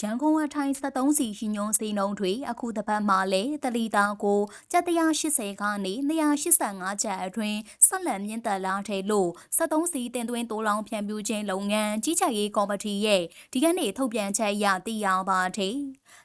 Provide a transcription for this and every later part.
ရန်ကုန်အထိုင်73စီရှိညွန်စီနှုံတွေအခုတစ်ပတ်မှာလဲတလီတာကို780ကနေ285ကျပ်အတွင်းဆက်လက်မြင့်တက်လာတယ်လို့73စီတင်သွင်းတိုးလောင်ဖြန့်ပြူခြင်းလုပ်ငန်းကြီးကြပ်ရေးကော်မတီရဲ့ဒီကနေ့ထုတ်ပြန်ချက်အရသိရပါတယ်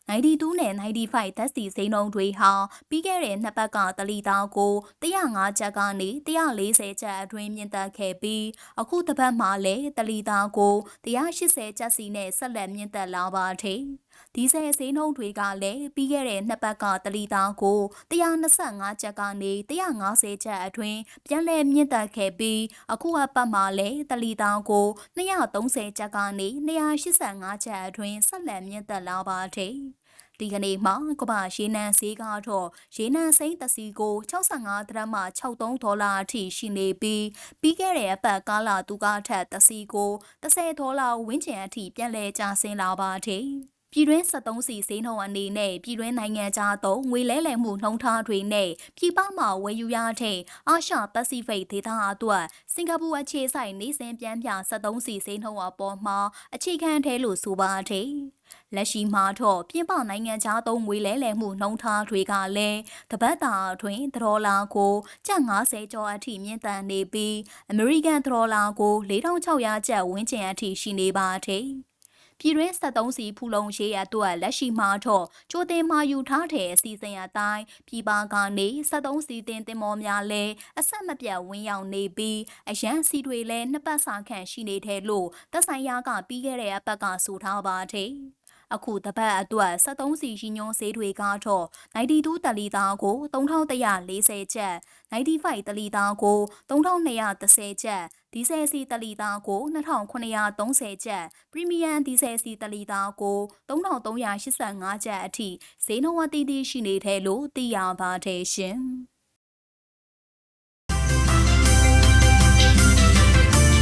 92နဲ့95ဓာတ်စီစိမ်းနှုံတွေဟာပြီးခဲ့တဲ့နှစ်ပတ်ကတလီတာကို105ကျပ်ကနေ140ကျပ်အတွင်းမြင့်တက်ခဲ့ပြီးအခုတစ်ပတ်မှာလဲတလီတာကို180ကျပ်စီနဲ့ဆက်လက်မြင့်တက်လာပါတယ်။ဒီဇယ်ဈေးနှုန်းတွေကလည်းပြီးခဲ့တဲ့နှစ်ပတ်ကတလီတာကို125ကျပ်ကနေ150ကျပ်အတွင်းပြန်လည်မြင့်တက်ခဲ့ပြီးအခုအပတ်မှာလည်းတလီတာကို230ကျပ်ကနေ285ကျပ်အတွင်းဆက်လက်မြင့်တက်လာပါတယ်။ဒီကနေ့မှာကမ္ဘာရေနံဈေးကတော့ရေနံစိမ်းတစီကို65ဒရမ်မှ63ဒေါ်လာအထိရှိနေပြီးပြီးခဲ့တဲ့အပတ်ကာလသူကထက်တစီကို30ဒေါ်လာဝန်းကျင်အထိပြန်လည်ကျဆင်းလာပါတယ်။ ပြည်တွင်း73စီဈေးနှုန်းအနေနဲ့ပြည်တွင်းနိုင်ငံခြားသုံးငွေလဲလှယ်မှုနှုန်းထားတွေနဲ့ပြည်ပမှာဝယ်ယူရတဲ့အာရှပစိဖိတ်ဒေသအတွက်စင်ကာပူအခြေစိုက်နေစဉ်ပြန်ပြ73စီဈေးနှုန်းအပေါ်မှာအခြေခံထဲလို့ဆိုပါတယ်။လက်ရှိမှာတော့ပြင်ပနိုင်ငံခြားသုံးငွေလဲလှယ်မှုနှုန်းထားတွေကလည်းတပတ်တာအတွင်းဒေါ်လာကိုကျပ်90ကျော်အထိမြင့်တက်နေပြီးအမေရိကန်ဒေါ်လာကို4600ကျပ်ဝန်းကျင်အထိရှိနေပါတယ်။ ပြည်တွင်း73စီဖူလုံရေးအတွက်လက်ရှိမှာတော့ကြိုတင်မှာယူထားတဲ့အစီအစဉ်အတိုင်းပြည်ပကနေ73စီတင်တင်မောများလဲအဆက်မပြတ်ဝင်းရောက်နေပြီးအရန်စီတွေလည်းနှစ်ပတ်စာခန့်ရှိနေတယ်လို့သက်ဆိုင်ရာကပြီးခဲ့တဲ့အပတ်ကဆိုထားပါတယ်။ အခုတပတ်အတွက်73စီရှိညွန်ဈေးတွေကတော့92တလီသားကို3140ကျပ်95တလီသားကို3230ကျပ်ဒီဇယ်စီတလီသားကို2930ကျပ်ပရီမီယံဒီဇယ်စီတလီသားကို3385ကျပ်အထိဈေးနှုန်းအသီးသီးရှိနေတယ်လို့သိရပါတယ်ရှင်။